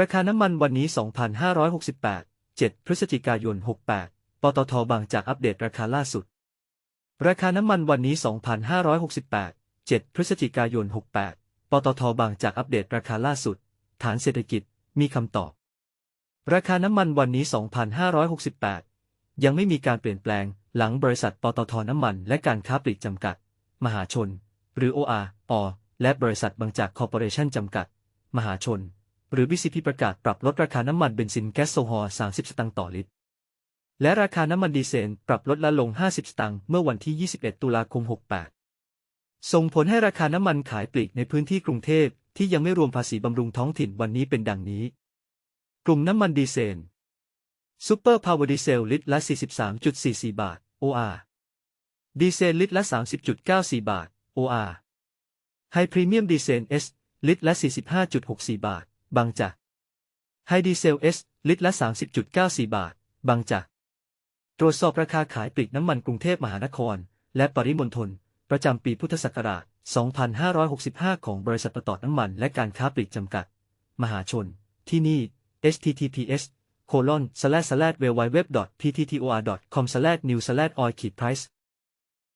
ราคาน้ำมันวันนี้ 2,568 7 พฤศจิกายน 68 ปตทบางจากอัปเดตราคาล่าสุด ราคาน้ำมันวันนี้ 2,568 7 พฤศจิกายน 68 ปตทบางจากอัปเดตราคาล่าสุด ฐานเศรษฐกิจ มีคำตอบ ราคาน้ำมันวันนี้ 2,568 ยังไม่มีการเปลี่ยนแปลง หลังบริษัทปตทน้ำมัน และการค้าปลีกจำกัด มหาชน หรือ OR อและบริษัทบางจากคอร์ปอเรชั่นจำกัด มหาชน หรือ BCP ประกาศปรับลดราคาน้ำมันเบนซินแก๊สโซฮอล์30 สตางค์ต่อลิตร และราคาน้ำมันดีเซลปรับลดละลง 50 สตางค์เมื่อวันที่ 21 ตุลาคม 68 ส่งผลให้ราคาน้ำมันขายปลีกในพื้นที่กรุงเทพที่ยังไม่รวมภาษีบำรุงท้องถิ่นวันนี้เป็นดังนี้ กลุ่มน้ำมันดีเซลซูเปอร์พาวเวอร์ดีเซลลิตรละ 43.44 บาท OR ดีเซลลิตรละ 30.94 บาท OR ไฮพรีเมียมดีเซล S ลิตรละ 45.64 บาท บางจากไฮดีเซล S ลิตรละ 30.94 บาท บางจากตรวจสอบราคาขายปลีกน้ำมันกรุงเทพมหานคร และปริมณฑลประจำปีพุทธศักราช 2565 ของบริษัทปตทน้ำมัน และการค้าปลีกจำกัด มหาชน ที่นี่ https colon slash slash w w w p t t o r com slash new slash oil price